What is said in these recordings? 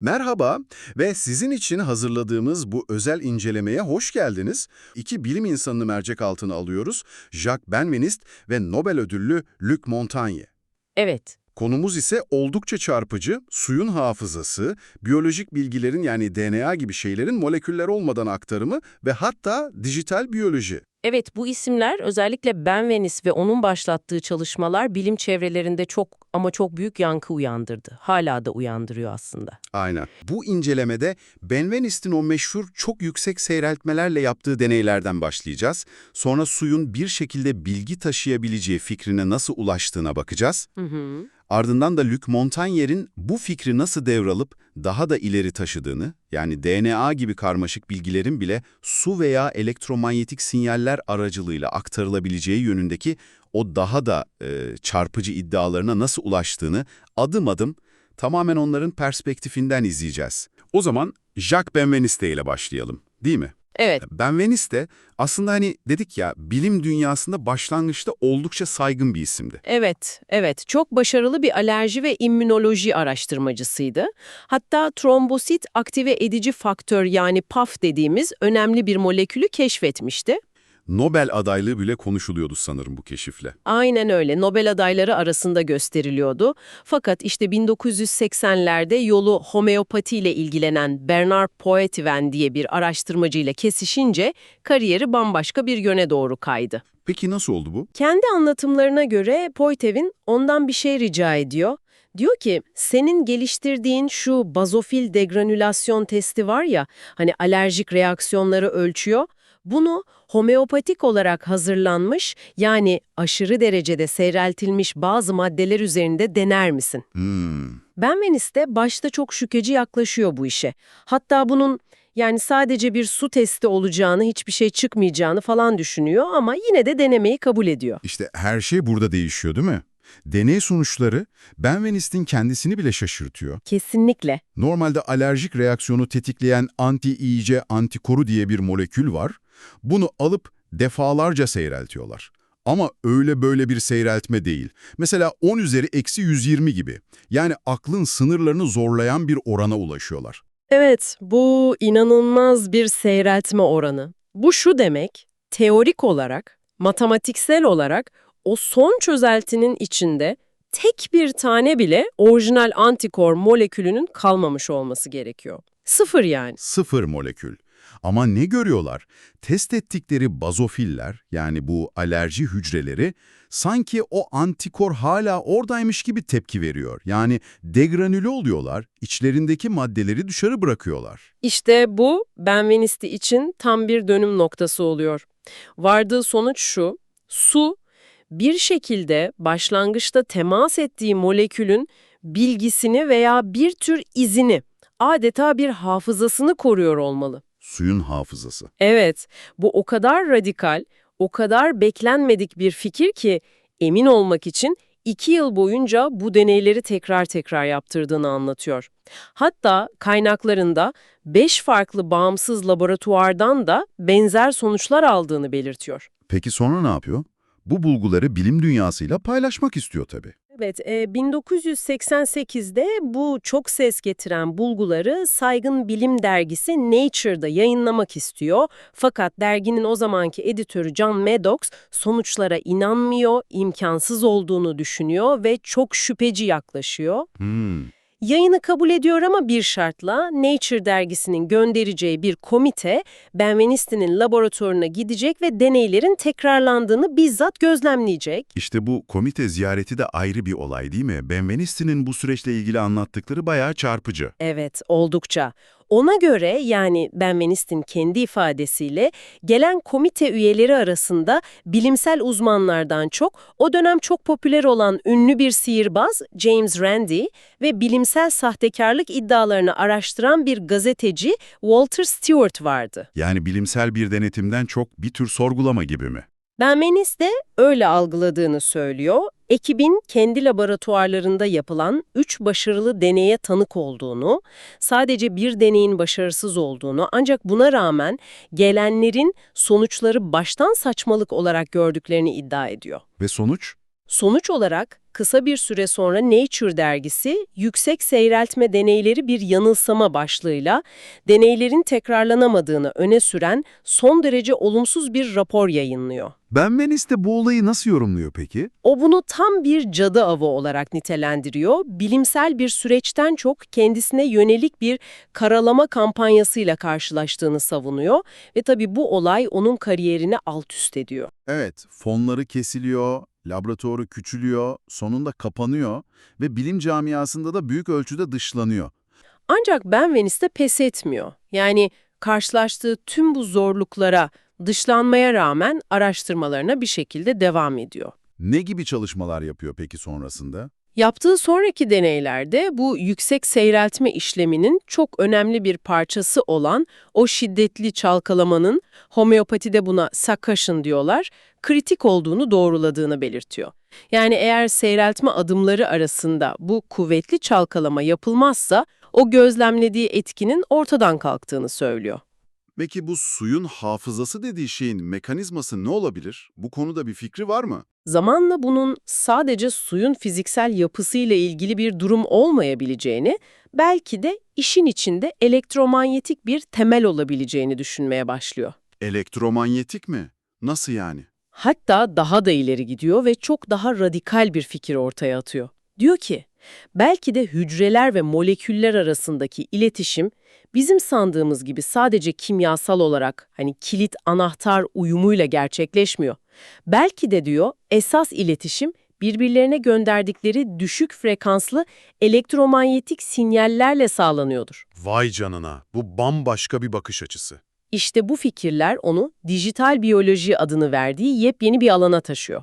Merhaba ve sizin için hazırladığımız bu özel incelemeye hoş geldiniz. İki bilim insanını mercek altına alıyoruz. Jacques Benveniste ve Nobel ödüllü Luc Montagnier. Evet, Konumuz ise oldukça çarpıcı, suyun hafızası, biyolojik bilgilerin yani DNA gibi şeylerin moleküller olmadan aktarımı ve hatta dijital biyoloji. Evet bu isimler özellikle Benveniste ve onun başlattığı çalışmalar bilim çevrelerinde çok ama çok büyük yankı uyandırdı. Hala da uyandırıyor aslında. Aynen. Bu incelemede Benveniste'in o meşhur çok yüksek seyreltmelerle yaptığı deneylerden başlayacağız. Sonra suyun bir şekilde bilgi taşıyabileceği fikrine nasıl ulaştığına bakacağız. Hı hı. Ardından da Luc Montagnier'in bu fikri nasıl devralıp daha da ileri taşıdığını, yani DNA gibi karmaşık bilgilerin bile su veya elektromanyetik sinyaller aracılığıyla aktarılabileceği yönündeki o daha da e, çarpıcı iddialarına nasıl ulaştığını adım adım tamamen onların perspektifinden izleyeceğiz. O zaman Jacques Benveniste ile başlayalım, değil mi? Evet, Benveniste aslında hani dedik ya bilim dünyasında başlangıçta oldukça saygın bir isimdi. evet, evet. Çok başarılı bir alerji ve immünoloji araştırmacısıydı. Hatta trombosit aktive edici faktör yani PAF dediğimiz önemli bir molekülü keşfetmişti. Nobel adaylığı bile konuşuluyordu sanırım bu keşifle. Aynen öyle. Nobel adayları arasında gösteriliyordu. Fakat işte 1980'lerde yolu homeopatiyle ilgilenen Bernard Poitevin diye bir araştırmacıyla kesişince kariyeri bambaşka bir yöne doğru kaydı. Peki nasıl oldu bu? Kendi anlatımlarına göre Poitevin ondan bir şey rica ediyor. Diyor ki senin geliştirdiğin şu bazofil degranülasyon testi var ya hani alerjik reaksiyonları ölçüyor. Bunu homeopatik olarak hazırlanmış yani aşırı derecede seyreltilmiş bazı maddeler üzerinde dener misin? Hmm. Benveniste başta çok şüpheci yaklaşıyor bu işe. Hatta bunun yani sadece bir su testi olacağını, hiçbir şey çıkmayacağını falan düşünüyor ama yine de denemeyi kabul ediyor. İşte her şey burada değişiyor değil mi? Deney sonuçları Benvenist'in kendisini bile şaşırtıyor. Kesinlikle. Normalde alerjik reaksiyonu tetikleyen anti-İC antikoru diye bir molekül var. Bunu alıp defalarca seyreltiyorlar. Ama öyle böyle bir seyreltme değil. Mesela 10 üzeri eksi 120 gibi. Yani aklın sınırlarını zorlayan bir orana ulaşıyorlar. Evet, bu inanılmaz bir seyreltme oranı. Bu şu demek, teorik olarak, matematiksel olarak o son çözeltinin içinde tek bir tane bile orijinal antikor molekülünün kalmamış olması gerekiyor. Sıfır yani. Sıfır molekül. Ama ne görüyorlar? Test ettikleri bazofiller, yani bu alerji hücreleri, sanki o antikor hala oradaymış gibi tepki veriyor. Yani degranüle oluyorlar, içlerindeki maddeleri dışarı bırakıyorlar. İşte bu Benveniste için tam bir dönüm noktası oluyor. Vardığı sonuç şu, su bir şekilde başlangıçta temas ettiği molekülün bilgisini veya bir tür izini, adeta bir hafızasını koruyor olmalı. Suyun hafızası. Evet, bu o kadar radikal, o kadar beklenmedik bir fikir ki emin olmak için iki yıl boyunca bu deneyleri tekrar tekrar yaptırdığını anlatıyor. Hatta kaynaklarında beş farklı bağımsız laboratuvardan da benzer sonuçlar aldığını belirtiyor. Peki sonra ne yapıyor? Bu bulguları bilim dünyasıyla paylaşmak istiyor tabii. Evet, e, 1988'de bu çok ses getiren bulguları saygın bilim dergisi Nature'da yayınlamak istiyor. Fakat derginin o zamanki editörü John Maddox sonuçlara inanmıyor, imkansız olduğunu düşünüyor ve çok şüpheci yaklaşıyor. Hmm. Yayını kabul ediyor ama bir şartla Nature dergisinin göndereceği bir komite Benveniste'nin laboratuvarına gidecek ve deneylerin tekrarlandığını bizzat gözlemleyecek. İşte bu komite ziyareti de ayrı bir olay değil mi? Benveniste'nin bu süreçle ilgili anlattıkları bayağı çarpıcı. Evet, oldukça. Ona göre yani Benvenist'in kendi ifadesiyle gelen komite üyeleri arasında bilimsel uzmanlardan çok o dönem çok popüler olan ünlü bir sihirbaz James Randi ve bilimsel sahtekarlık iddialarını araştıran bir gazeteci Walter Stewart vardı. Yani bilimsel bir denetimden çok bir tür sorgulama gibi mi? Benveniste de öyle algıladığını söylüyor. Ekibin kendi laboratuvarlarında yapılan üç başarılı deneye tanık olduğunu, sadece bir deneyin başarısız olduğunu ancak buna rağmen gelenlerin sonuçları baştan saçmalık olarak gördüklerini iddia ediyor. Ve sonuç? Sonuç olarak kısa bir süre sonra Nature dergisi yüksek seyreltme deneyleri bir yanılsama başlığıyla deneylerin tekrarlanamadığını öne süren son derece olumsuz bir rapor yayınlıyor. Ben Venice bu olayı nasıl yorumluyor peki? O bunu tam bir cadı avı olarak nitelendiriyor. Bilimsel bir süreçten çok kendisine yönelik bir karalama kampanyasıyla karşılaştığını savunuyor ve tabii bu olay onun kariyerini alt üst ediyor. Evet, fonları kesiliyor, laboratuvarı küçülüyor, sonunda kapanıyor ve bilim camiasında da büyük ölçüde dışlanıyor. Ancak Ben Venice pes etmiyor. Yani karşılaştığı tüm bu zorluklara, dışlanmaya rağmen araştırmalarına bir şekilde devam ediyor. Ne gibi çalışmalar yapıyor peki sonrasında? Yaptığı sonraki deneylerde bu yüksek seyreltme işleminin çok önemli bir parçası olan o şiddetli çalkalamanın, homeopatide buna succussion diyorlar, kritik olduğunu doğruladığını belirtiyor. Yani eğer seyreltme adımları arasında bu kuvvetli çalkalama yapılmazsa o gözlemlediği etkinin ortadan kalktığını söylüyor. Peki bu suyun hafızası dediği şeyin mekanizması ne olabilir? Bu konuda bir fikri var mı? Zamanla bunun sadece suyun fiziksel yapısıyla ilgili bir durum olmayabileceğini, belki de işin içinde elektromanyetik bir temel olabileceğini düşünmeye başlıyor. Elektromanyetik mi? Nasıl yani? Hatta daha da ileri gidiyor ve çok daha radikal bir fikir ortaya atıyor. Diyor ki, belki de hücreler ve moleküller arasındaki iletişim bizim sandığımız gibi sadece kimyasal olarak hani kilit anahtar uyumuyla gerçekleşmiyor. Belki de diyor esas iletişim birbirlerine gönderdikleri düşük frekanslı elektromanyetik sinyallerle sağlanıyordur. Vay canına, bu bambaşka bir bakış açısı. İşte bu fikirler onu dijital biyoloji adını verdiği yepyeni bir alana taşıyor.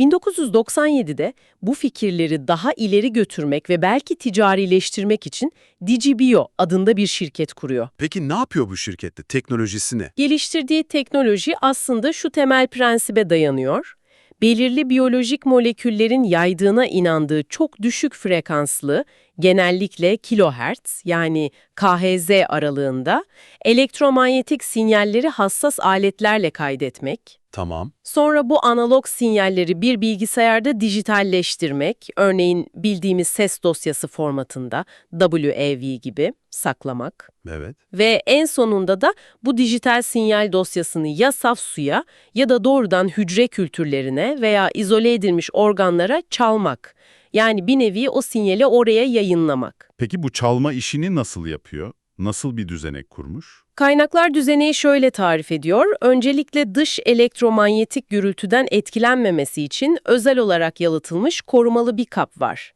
1997'de bu fikirleri daha ileri götürmek ve belki ticarileştirmek için DigiBio adında bir şirket kuruyor. Peki ne yapıyor bu şirkette? Teknolojisi ne? Geliştirdiği teknoloji aslında şu temel prensibe dayanıyor. Belirli biyolojik moleküllerin yaydığına inandığı çok düşük frekanslı, genellikle kilohertz yani KHZ aralığında elektromanyetik sinyalleri hassas aletlerle kaydetmek, Tamam. Sonra bu analog sinyalleri bir bilgisayarda dijitalleştirmek, örneğin bildiğimiz ses dosyası formatında WAV gibi saklamak Evet. ve en sonunda da bu dijital sinyal dosyasını ya saf suya ya da doğrudan hücre kültürlerine veya izole edilmiş organlara çalmak. Yani bir nevi o sinyali oraya yayınlamak. Peki bu çalma işini nasıl yapıyor? Nasıl bir düzenek kurmuş? Kaynaklar düzeneyi şöyle tarif ediyor. Öncelikle dış elektromanyetik gürültüden etkilenmemesi için özel olarak yalıtılmış korumalı bir kap var.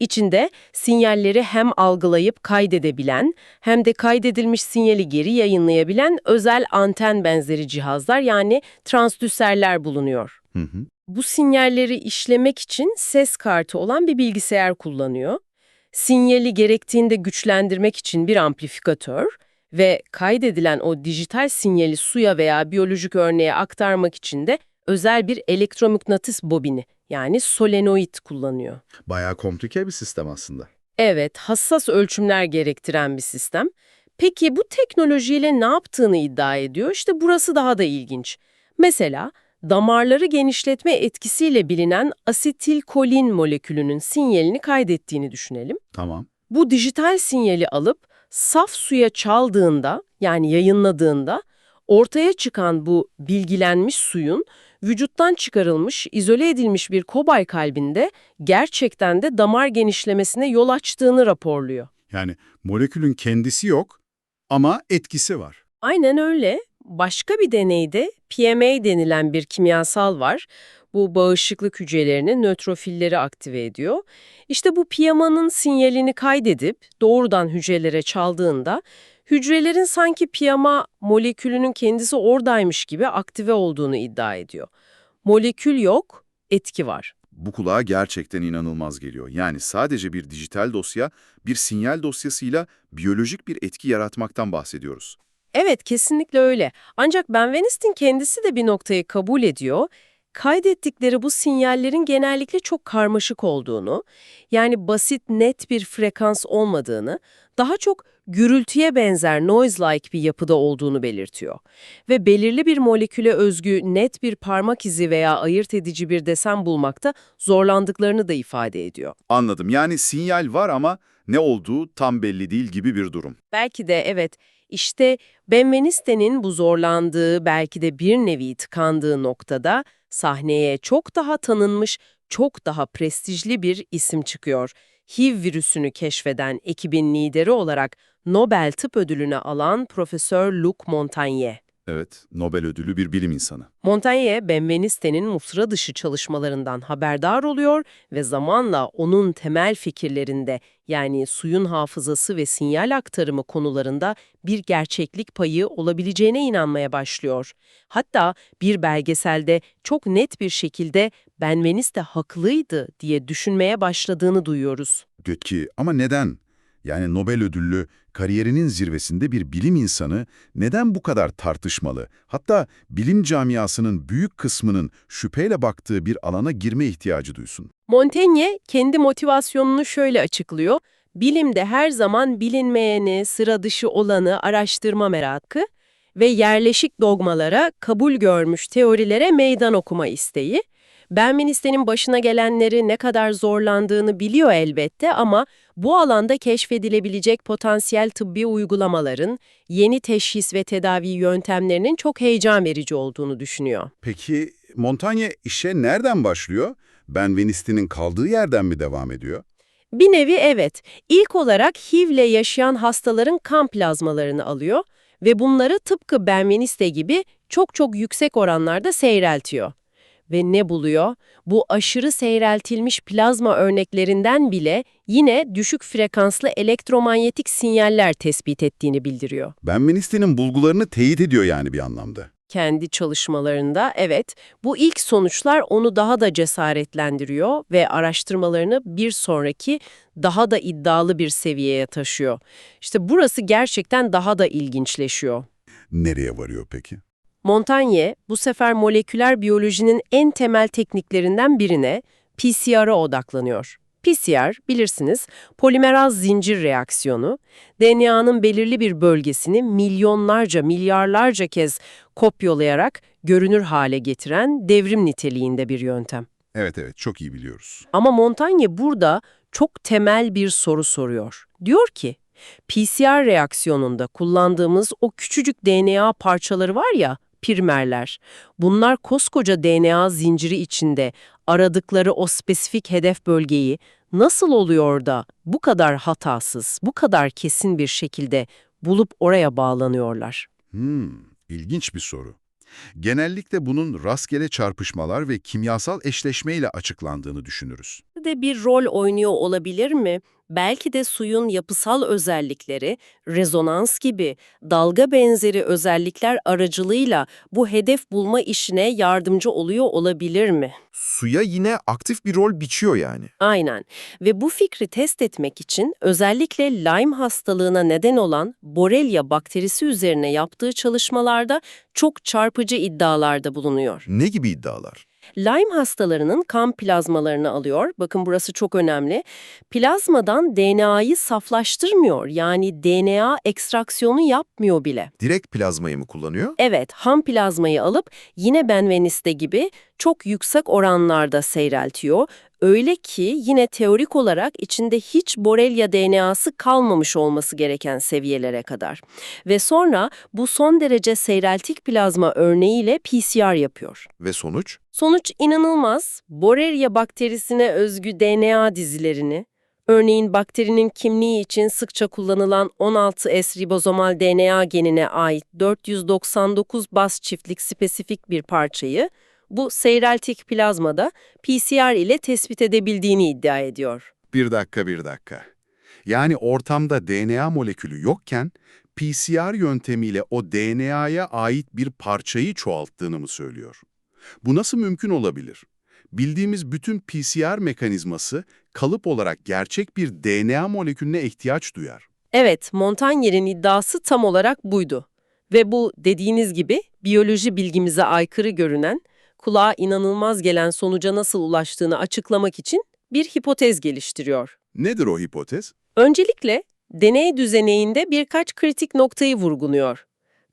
İçinde sinyalleri hem algılayıp kaydedebilen hem de kaydedilmiş sinyali geri yayınlayabilen özel anten benzeri cihazlar yani transdüserler bulunuyor. Hı hı. Bu sinyalleri işlemek için ses kartı olan bir bilgisayar kullanıyor. Sinyali gerektiğinde güçlendirmek için bir amplifikatör ve kaydedilen o dijital sinyali suya veya biyolojik örneğe aktarmak için de özel bir elektromıknatıs bobini yani solenoid kullanıyor. Bayağı komplike bir sistem aslında. Evet, hassas ölçümler gerektiren bir sistem. Peki bu teknolojiyle ne yaptığını iddia ediyor? İşte burası daha da ilginç. Mesela damarları genişletme etkisiyle bilinen asetilkolin molekülünün sinyalini kaydettiğini düşünelim. Tamam. Bu dijital sinyali alıp saf suya çaldığında yani yayınladığında ortaya çıkan bu bilgilenmiş suyun vücuttan çıkarılmış, izole edilmiş bir kobay kalbinde gerçekten de damar genişlemesine yol açtığını raporluyor. Yani molekülün kendisi yok ama etkisi var. Aynen öyle. Başka bir deneyde PMA denilen bir kimyasal var. Bu bağışıklık hücrelerini, nötrofilleri aktive ediyor. İşte bu PMA'nın sinyalini kaydedip doğrudan hücrelere çaldığında hücrelerin sanki PMA molekülünün kendisi oradaymış gibi aktive olduğunu iddia ediyor. Molekül yok, etki var. Bu kulağa gerçekten inanılmaz geliyor. Yani sadece bir dijital dosya, bir sinyal dosyasıyla biyolojik bir etki yaratmaktan bahsediyoruz. Evet, kesinlikle öyle. Ancak Ben Venist'in kendisi de bir noktayı kabul ediyor. kaydettikleri bu sinyallerin genellikle çok karmaşık olduğunu, yani basit net bir frekans olmadığını, daha çok gürültüye benzer noise-like bir yapıda olduğunu belirtiyor. Ve belirli bir moleküle özgü net bir parmak izi veya ayırt edici bir desen bulmakta zorlandıklarını da ifade ediyor. Anladım. Yani sinyal var ama ne olduğu tam belli değil gibi bir durum. Belki de evet, işte Benveniste'nin bu zorlandığı, belki de bir nevi tıkandığı noktada sahneye çok daha tanınmış, çok daha prestijli bir isim çıkıyor. HIV virüsünü keşfeden ekibin lideri olarak Nobel Tıp Ödülünü alan Profesör Luc Montagnier. Evet, Nobel ödülü bir bilim insanı. Montaigne, Benveniste'nin musra dışı çalışmalarından haberdar oluyor ve zamanla onun temel fikirlerinde yani suyun hafızası ve sinyal aktarımı konularında bir gerçeklik payı olabileceğine inanmaya başlıyor. Hatta bir belgeselde çok net bir şekilde Benveniste haklıydı diye düşünmeye başladığını duyuyoruz. Peki ama neden? Yani Nobel ödüllü, kariyerinin zirvesinde bir bilim insanı neden bu kadar tartışmalı? Hatta bilim camiasının büyük kısmının şüpheyle baktığı bir alana girme ihtiyacı duysun. Montaigne kendi motivasyonunu şöyle açıklıyor. Bilimde her zaman bilinmeyeni, sıra dışı olanı araştırma merakı ve yerleşik dogmalara, kabul görmüş teorilere meydan okuma isteği. Benveniste'nin başına gelenleri ne kadar zorlandığını biliyor elbette ama bu alanda keşfedilebilecek potansiyel tıbbi uygulamaların, yeni teşhis ve tedavi yöntemlerinin çok heyecan verici olduğunu düşünüyor. Peki Montaigne işe nereden başlıyor? Benveniste'nin kaldığı yerden mi devam ediyor? Bir nevi evet. İlk olarak HIV'le yaşayan hastaların kan plazmalarını alıyor ve bunları tıpkı Benveniste gibi çok çok yüksek oranlarda seyreltiyor. Ve ne buluyor? Bu aşırı seyreltilmiş plazma örneklerinden bile yine düşük frekanslı elektromanyetik sinyaller tespit ettiğini bildiriyor. Benveniste'nin bulgularını teyit ediyor yani bir anlamda. kendi çalışmalarında evet bu ilk sonuçlar onu daha da cesaretlendiriyor ve araştırmalarını bir sonraki daha da iddialı bir seviyeye taşıyor. İşte burası gerçekten daha da ilginçleşiyor. Nereye varıyor peki? Montaigne bu sefer moleküler biyolojinin en temel tekniklerinden birine PCR'a odaklanıyor. PCR bilirsiniz polimeraz zincir reaksiyonu, DNA'nın belirli bir bölgesini milyonlarca, milyarlarca kez kopyalayarak görünür hale getiren devrim niteliğinde bir yöntem. Evet evet çok iyi biliyoruz. Ama Montaigne burada çok temel bir soru soruyor. Diyor ki, PCR reaksiyonunda kullandığımız o küçücük DNA parçaları var ya, primerler. Bunlar koskoca DNA zinciri içinde aradıkları o spesifik hedef bölgeyi nasıl oluyor da bu kadar hatasız, bu kadar kesin bir şekilde bulup oraya bağlanıyorlar? Hmm, ilginç bir soru. Genellikle bunun rastgele çarpışmalar ve kimyasal eşleşmeyle açıklandığını düşünürüz. de bir rol oynuyor olabilir mi? Belki de suyun yapısal özellikleri, rezonans gibi dalga benzeri özellikler aracılığıyla bu hedef bulma işine yardımcı oluyor olabilir mi? Suya yine aktif bir rol biçiyor yani. Aynen. Ve bu fikri test etmek için özellikle Lyme hastalığına neden olan Borrelia bakterisi üzerine yaptığı çalışmalarda çok çarpıcı iddialarda bulunuyor. Ne gibi iddialar? Lyme hastalarının kan plazmalarını alıyor. Bakın burası çok önemli. Plazmadan DNA'yı saflaştırmıyor. Yani DNA ekstraksiyonu yapmıyor bile. Direkt plazmayı mı kullanıyor? Evet, ham plazmayı alıp yine Benveniste gibi çok yüksek oranlarda seyreltiyor. Öyle ki yine teorik olarak içinde hiç Borrelia DNA'sı kalmamış olması gereken seviyelere kadar. Ve sonra bu son derece seyreltik plazma örneğiyle PCR yapıyor. Ve sonuç? Sonuç inanılmaz. Borrelia bakterisine özgü DNA dizilerini, örneğin bakterinin kimliği için sıkça kullanılan 16S ribozomal DNA genine ait 499 baz çiftlik spesifik bir parçayı bu seyreltik plazmada PCR ile tespit edebildiğini iddia ediyor. Bir dakika, bir dakika. Yani ortamda DNA molekülü yokken PCR yöntemiyle o DNA'ya ait bir parçayı çoğalttığını mı söylüyor? Bu nasıl mümkün olabilir? Bildiğimiz bütün PCR mekanizması kalıp olarak gerçek bir DNA molekülüne ihtiyaç duyar. Evet, Montaigne'in iddiası tam olarak buydu. Ve bu dediğiniz gibi biyoloji bilgimize aykırı görünen, kulağa inanılmaz gelen sonuca nasıl ulaştığını açıklamak için bir hipotez geliştiriyor. Nedir o hipotez? Öncelikle deney düzeneğinde birkaç kritik noktayı vurguluyor.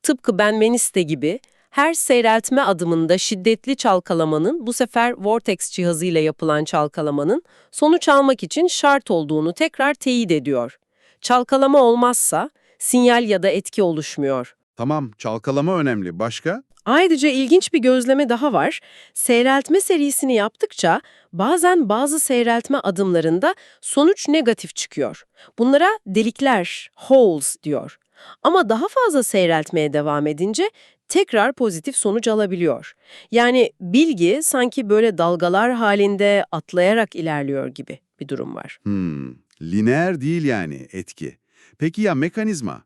Tıpkı Benveniste gibi her seyreltme adımında şiddetli çalkalamanın, bu sefer Vortex cihazıyla yapılan çalkalamanın sonuç almak için şart olduğunu tekrar teyit ediyor. Çalkalama olmazsa sinyal ya da etki oluşmuyor. Tamam, çalkalama önemli. Başka? Ayrıca ilginç bir gözleme daha var. Seyreltme serisini yaptıkça bazen bazı seyreltme adımlarında sonuç negatif çıkıyor. Bunlara delikler, holes diyor. Ama daha fazla seyreltmeye devam edince tekrar pozitif sonuç alabiliyor. Yani bilgi sanki böyle dalgalar halinde atlayarak ilerliyor gibi bir durum var. Hmm, lineer değil yani etki. Peki ya mekanizma?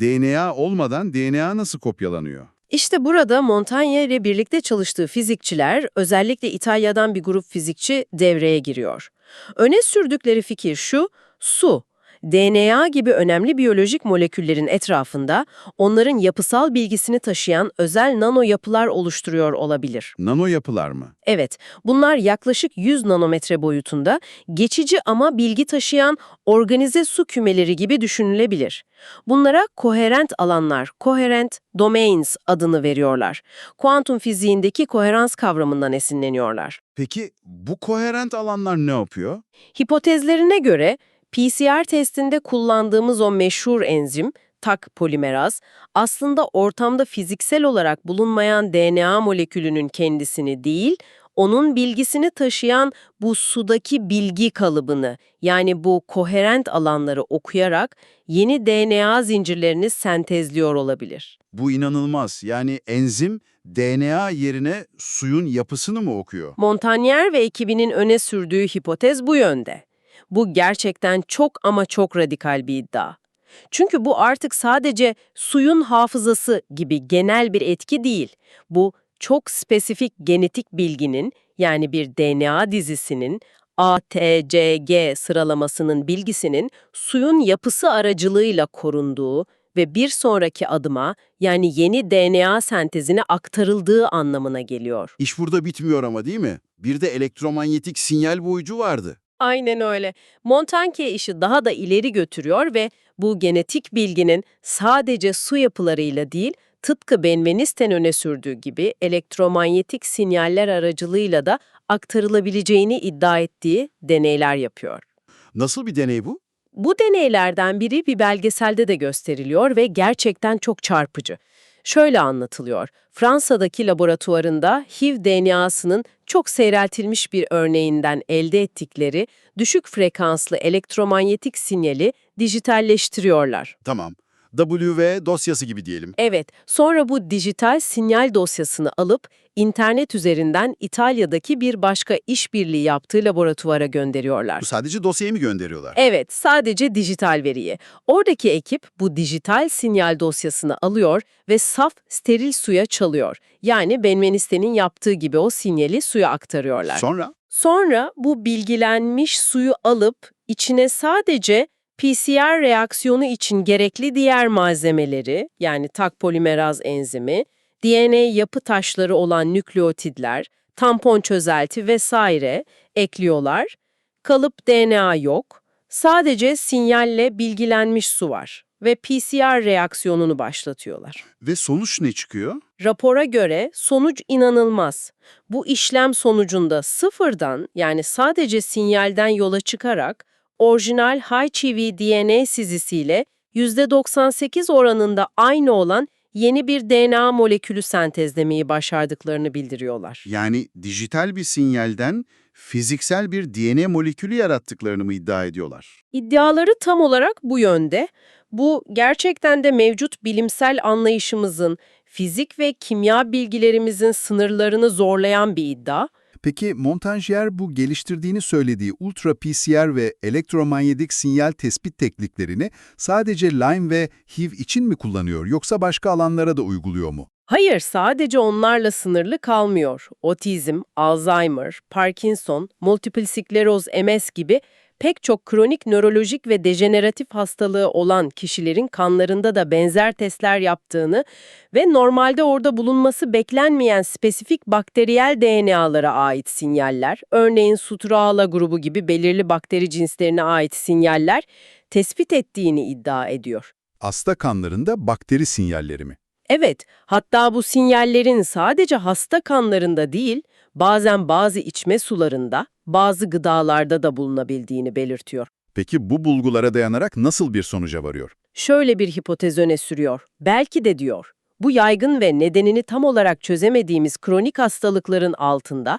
DNA olmadan DNA nasıl kopyalanıyor? İşte burada Montaigne ile birlikte çalıştığı fizikçiler, özellikle İtalya'dan bir grup fizikçi devreye giriyor. Öne sürdükleri fikir şu, su, DNA gibi önemli biyolojik moleküllerin etrafında onların yapısal bilgisini taşıyan özel nano yapılar oluşturuyor olabilir. Nano yapılar mı? Evet, bunlar yaklaşık 100 nanometre boyutunda geçici ama bilgi taşıyan organize su kümeleri gibi düşünülebilir. Bunlara koherent alanlar, coherent domains adını veriyorlar. Kuantum fiziğindeki koherans kavramından esinleniyorlar. Peki bu koherent alanlar ne yapıyor? Hipotezlerine göre PCR testinde kullandığımız o meşhur enzim, tak polimeraz, aslında ortamda fiziksel olarak bulunmayan DNA molekülünün kendisini değil, onun bilgisini taşıyan bu sudaki bilgi kalıbını, yani bu koherent alanları okuyarak yeni DNA zincirlerini sentezliyor olabilir. Bu inanılmaz. Yani enzim DNA yerine suyun yapısını mı okuyor? Montagnier ve ekibinin öne sürdüğü hipotez bu yönde. Bu gerçekten çok ama çok radikal bir iddia. Çünkü bu artık sadece suyun hafızası gibi genel bir etki değil. Bu çok spesifik genetik bilginin yani bir DNA dizisinin ATCG sıralamasının bilgisinin suyun yapısı aracılığıyla korunduğu ve bir sonraki adıma yani yeni DNA sentezine aktarıldığı anlamına geliyor. İş burada bitmiyor ama değil mi? Bir de elektromanyetik sinyal boyucu vardı. Aynen öyle. Montanke işi daha da ileri götürüyor ve bu genetik bilginin sadece su yapılarıyla değil, tıpkı Benvenisten öne sürdüğü gibi elektromanyetik sinyaller aracılığıyla da aktarılabileceğini iddia ettiği deneyler yapıyor. Nasıl bir deney bu? Bu deneylerden biri bir belgeselde de gösteriliyor ve gerçekten çok çarpıcı. Şöyle anlatılıyor. Fransa'daki laboratuvarında HIV DNA'sının çok seyreltilmiş bir örneğinden elde ettikleri düşük frekanslı elektromanyetik sinyali dijitalleştiriyorlar. Tamam. WV dosyası gibi diyelim. Evet, sonra bu dijital sinyal dosyasını alıp internet üzerinden İtalya'daki bir başka işbirliği yaptığı laboratuvara gönderiyorlar. Bu sadece dosyayı mı gönderiyorlar? Evet, sadece dijital veriyi. Oradaki ekip bu dijital sinyal dosyasını alıyor ve saf, steril suya çalıyor. Yani Benveniste'nin yaptığı gibi o sinyali suya aktarıyorlar. Sonra? Sonra bu bilgilenmiş suyu alıp içine sadece PCR reaksiyonu için gerekli diğer malzemeleri, yani tak polimeraz enzimi, DNA yapı taşları olan nükleotidler, tampon çözelti vesaire ekliyorlar. Kalıp DNA yok. Sadece sinyalle bilgilenmiş su var ve PCR reaksiyonunu başlatıyorlar. Ve sonuç ne çıkıyor? Rapora göre sonuç inanılmaz. Bu işlem sonucunda sıfırdan yani sadece sinyalden yola çıkarak orijinal high-CV DNA sizisiyle %98 oranında aynı olan yeni bir DNA molekülü sentezlemeyi başardıklarını bildiriyorlar. Yani dijital bir sinyalden fiziksel bir DNA molekülü yarattıklarını mı iddia ediyorlar? İddiaları tam olarak bu yönde. Bu gerçekten de mevcut bilimsel anlayışımızın, fizik ve kimya bilgilerimizin sınırlarını zorlayan bir iddia. Peki Montangier bu geliştirdiğini söylediği ultra PCR ve elektromanyetik sinyal tespit tekniklerini sadece Lyme ve HIV için mi kullanıyor yoksa başka alanlara da uyguluyor mu? Hayır, sadece onlarla sınırlı kalmıyor. Otizm, Alzheimer, Parkinson, multiple skleroz MS gibi Pek çok kronik nörolojik ve dejeneratif hastalığı olan kişilerin kanlarında da benzer testler yaptığını ve normalde orada bulunması beklenmeyen spesifik bakteriyel DNA'lara ait sinyaller, örneğin Sutraala grubu gibi belirli bakteri cinslerine ait sinyaller tespit ettiğini iddia ediyor. Hasta kanlarında bakteri sinyalleri mi? Evet, hatta bu sinyallerin sadece hasta kanlarında değil, bazen bazı içme sularında, bazı gıdalarda da bulunabildiğini belirtiyor. Peki bu bulgulara dayanarak nasıl bir sonuca varıyor? Şöyle bir hipotez öne sürüyor. Belki de diyor, bu yaygın ve nedenini tam olarak çözemediğimiz kronik hastalıkların altında,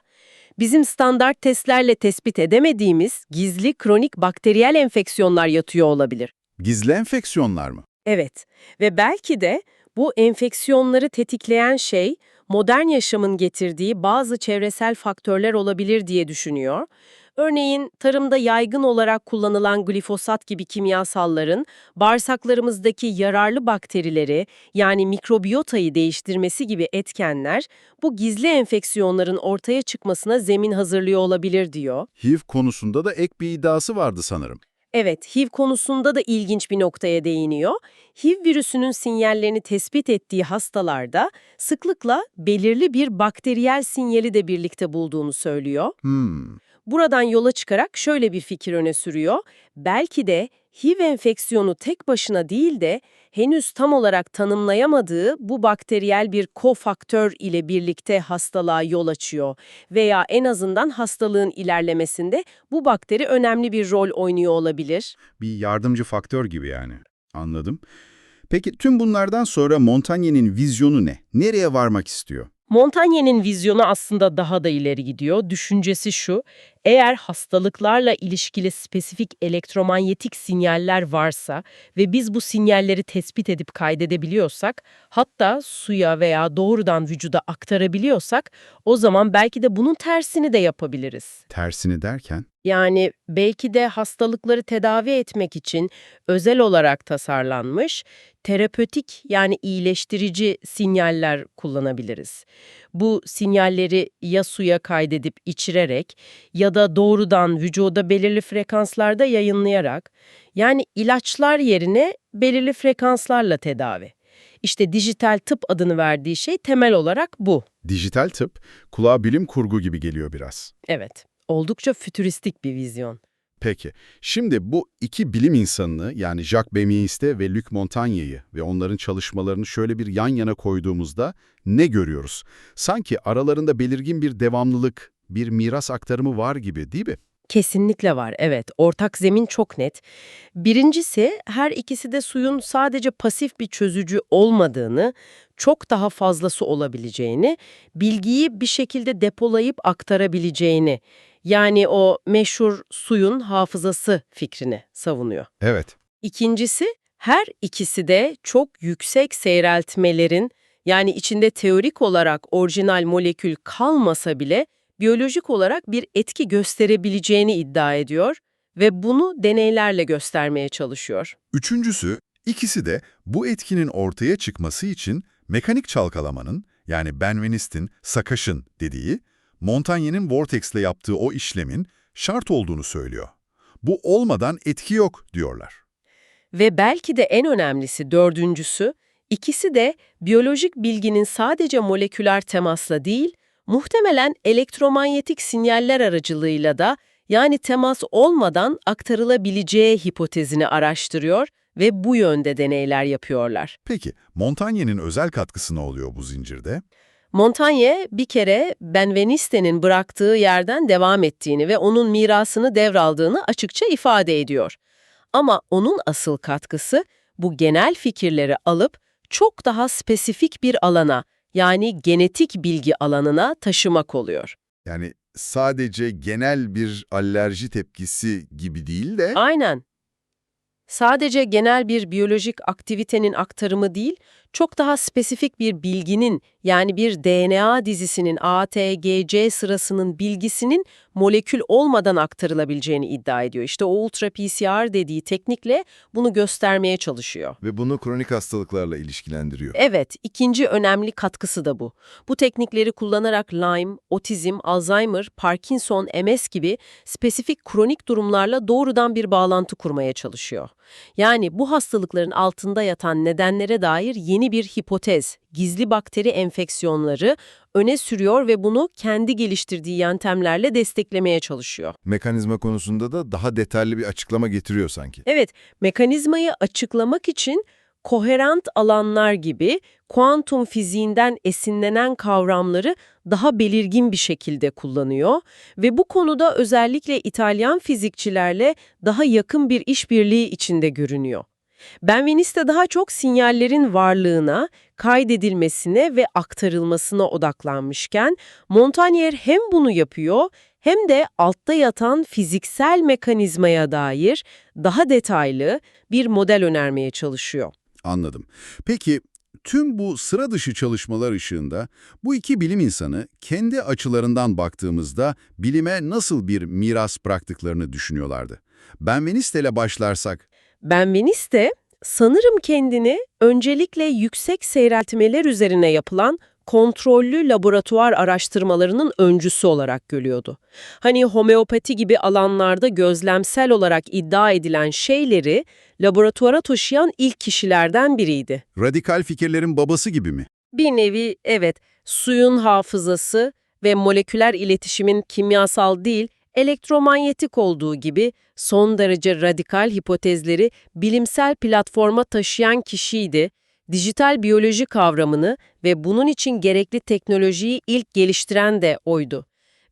bizim standart testlerle tespit edemediğimiz gizli kronik bakteriyel enfeksiyonlar yatıyor olabilir. Gizli enfeksiyonlar mı? Evet ve belki de bu enfeksiyonları tetikleyen şey modern yaşamın getirdiği bazı çevresel faktörler olabilir diye düşünüyor. Örneğin tarımda yaygın olarak kullanılan glifosat gibi kimyasalların bağırsaklarımızdaki yararlı bakterileri yani mikrobiyotayı değiştirmesi gibi etkenler bu gizli enfeksiyonların ortaya çıkmasına zemin hazırlıyor olabilir diyor. HIV konusunda da ek bir iddiası vardı sanırım. Evet, HIV konusunda da ilginç bir noktaya değiniyor. HIV virüsünün sinyallerini tespit ettiği hastalarda sıklıkla belirli bir bakteriyel sinyali de birlikte bulduğunu söylüyor. Hmm. Buradan yola çıkarak şöyle bir fikir öne sürüyor. Belki de HIV enfeksiyonu tek başına değil de henüz tam olarak tanımlayamadığı bu bakteriyel bir kofaktör ile birlikte hastalığa yol açıyor veya en azından hastalığın ilerlemesinde bu bakteri önemli bir rol oynuyor olabilir. Bir yardımcı faktör gibi yani. Anladım. Peki tüm bunlardan sonra Montaigne'nin vizyonu ne? Nereye varmak istiyor? Montaigne'nin vizyonu aslında daha da ileri gidiyor. Düşüncesi şu, eğer hastalıklarla ilişkili spesifik elektromanyetik sinyaller varsa ve biz bu sinyalleri tespit edip kaydedebiliyorsak, hatta suya veya doğrudan vücuda aktarabiliyorsak, o zaman belki de bunun tersini de yapabiliriz. Tersini derken? Yani belki de hastalıkları tedavi etmek için özel olarak tasarlanmış terapötik yani iyileştirici sinyaller kullanabiliriz. Bu sinyalleri ya suya kaydedip içirerek ya da doğrudan vücuda belirli frekanslarda yayınlayarak yani ilaçlar yerine belirli frekanslarla tedavi. İşte dijital tıp adını verdiği şey temel olarak bu. Dijital tıp, kulağa bilim kurgu gibi geliyor biraz. Evet, oldukça fütüristik bir vizyon. Peki, şimdi bu iki bilim insanını yani Jacques Bemiste ve Luc Montagnier'i ve onların çalışmalarını şöyle bir yan yana koyduğumuzda ne görüyoruz? Sanki aralarında belirgin bir devamlılık, bir miras aktarımı var gibi değil mi? Kesinlikle var, evet. Ortak zemin çok net. Birincisi, her ikisi de suyun sadece pasif bir çözücü olmadığını, çok daha fazlası olabileceğini, bilgiyi bir şekilde depolayıp aktarabileceğini, yani o meşhur suyun hafızası fikrini savunuyor. Evet. İkincisi, her ikisi de çok yüksek seyreltmelerin, yani içinde teorik olarak orijinal molekül kalmasa bile biyolojik olarak bir etki gösterebileceğini iddia ediyor ve bunu deneylerle göstermeye çalışıyor. Üçüncüsü, ikisi de bu etkinin ortaya çıkması için mekanik çalkalamanın, yani Benvenist'in Sakaş'ın dediği, Montaigne'nin Vortex'le yaptığı o işlemin şart olduğunu söylüyor. Bu olmadan etki yok diyorlar. Ve belki de en önemlisi dördüncüsü, ikisi de biyolojik bilginin sadece moleküler temasla değil, muhtemelen elektromanyetik sinyaller aracılığıyla da yani temas olmadan aktarılabileceği hipotezini araştırıyor ve bu yönde deneyler yapıyorlar. Peki, Montaigne'nin özel katkısı ne oluyor bu zincirde? Montaigne bir kere Benveniste'nin bıraktığı yerden devam ettiğini ve onun mirasını devraldığını açıkça ifade ediyor. Ama onun asıl katkısı bu genel fikirleri alıp çok daha spesifik bir alana yani genetik bilgi alanına taşımak oluyor. Yani sadece genel bir alerji tepkisi gibi değil de... Aynen. Sadece genel bir biyolojik aktivitenin aktarımı değil, çok daha spesifik bir bilginin yani bir DNA dizisinin ATGC sırasının bilgisinin molekül olmadan aktarılabileceğini iddia ediyor. İşte o ultra PCR dediği teknikle bunu göstermeye çalışıyor. Ve bunu kronik hastalıklarla ilişkilendiriyor. Evet, ikinci önemli katkısı da bu. Bu teknikleri kullanarak Lyme, otizm, Alzheimer, Parkinson, MS gibi spesifik kronik durumlarla doğrudan bir bağlantı kurmaya çalışıyor. Yani bu hastalıkların altında yatan nedenlere dair yeni bir hipotez, gizli bakteri enfeksiyonları öne sürüyor ve bunu kendi geliştirdiği yöntemlerle desteklemeye çalışıyor. Mekanizma konusunda da daha detaylı bir açıklama getiriyor sanki. Evet, mekanizmayı açıklamak için koherent alanlar gibi kuantum fiziğinden esinlenen kavramları daha belirgin bir şekilde kullanıyor ve bu konuda özellikle İtalyan fizikçilerle daha yakın bir işbirliği içinde görünüyor. Benveniste daha çok sinyallerin varlığına, kaydedilmesine ve aktarılmasına odaklanmışken Montagnier hem bunu yapıyor hem de altta yatan fiziksel mekanizmaya dair daha detaylı bir model önermeye çalışıyor. Anladım. Peki tüm bu sıra dışı çalışmalar ışığında bu iki bilim insanı kendi açılarından baktığımızda bilime nasıl bir miras bıraktıklarını düşünüyorlardı? Benveniste ile başlarsak, Benveniste sanırım kendini öncelikle yüksek seyreltmeler üzerine yapılan kontrollü laboratuvar araştırmalarının öncüsü olarak görüyordu. Hani homeopati gibi alanlarda gözlemsel olarak iddia edilen şeyleri laboratuvara taşıyan ilk kişilerden biriydi. radikal fikirlerin babası gibi mi? Bir nevi evet suyun hafızası ve moleküler iletişimin kimyasal değil elektromanyetik olduğu gibi son derece radikal hipotezleri bilimsel platforma taşıyan kişiydi. Dijital biyoloji kavramını ve bunun için gerekli teknolojiyi ilk geliştiren de oydu.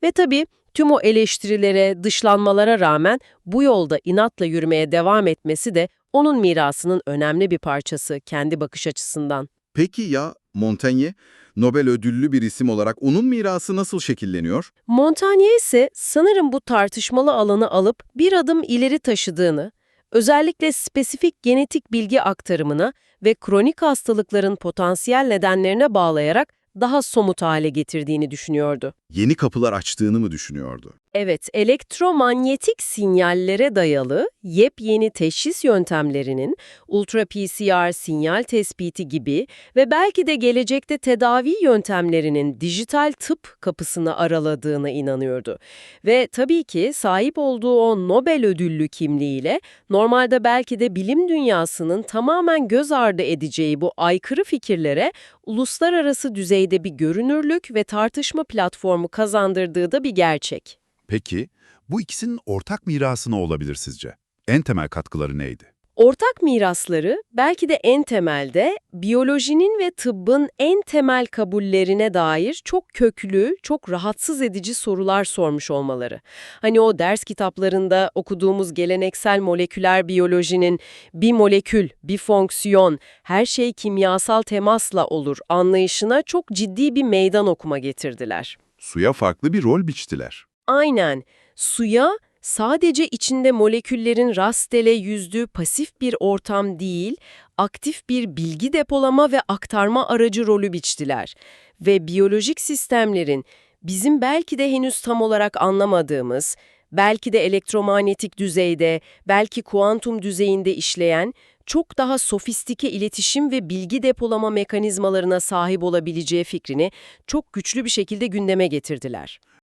Ve tabii tüm o eleştirilere, dışlanmalara rağmen bu yolda inatla yürümeye devam etmesi de onun mirasının önemli bir parçası kendi bakış açısından. Peki ya Montaigne? Nobel ödüllü bir isim olarak onun mirası nasıl şekilleniyor? Montaigne ise sanırım bu tartışmalı alanı alıp bir adım ileri taşıdığını, özellikle spesifik genetik bilgi aktarımına ve kronik hastalıkların potansiyel nedenlerine bağlayarak daha somut hale getirdiğini düşünüyordu. Yeni kapılar açtığını mı düşünüyordu? Evet, elektromanyetik sinyallere dayalı yepyeni teşhis yöntemlerinin ultra PCR sinyal tespiti gibi ve belki de gelecekte tedavi yöntemlerinin dijital tıp kapısını araladığına inanıyordu. Ve tabii ki sahip olduğu o Nobel ödüllü kimliğiyle normalde belki de bilim dünyasının tamamen göz ardı edeceği bu aykırı fikirlere uluslararası düzeyde bir görünürlük ve tartışma platformu kazandırdığı da bir gerçek. Peki, bu ikisinin ortak mirası ne olabilir sizce? En temel katkıları neydi? Ortak mirasları belki de en temelde biyolojinin ve tıbbın en temel kabullerine dair çok köklü, çok rahatsız edici sorular sormuş olmaları. Hani o ders kitaplarında okuduğumuz geleneksel moleküler biyolojinin bir molekül, bir fonksiyon, her şey kimyasal temasla olur anlayışına çok ciddi bir meydan okuma getirdiler. Suya farklı bir rol biçtiler. Aynen. Suya sadece içinde moleküllerin rastgele yüzdüğü pasif bir ortam değil, aktif bir bilgi depolama ve aktarma aracı rolü biçtiler. Ve biyolojik sistemlerin bizim belki de henüz tam olarak anlamadığımız, belki de elektromanyetik düzeyde, belki kuantum düzeyinde işleyen çok daha sofistike iletişim ve bilgi depolama mekanizmalarına sahip olabileceği fikrini çok güçlü bir şekilde gündeme getirdiler.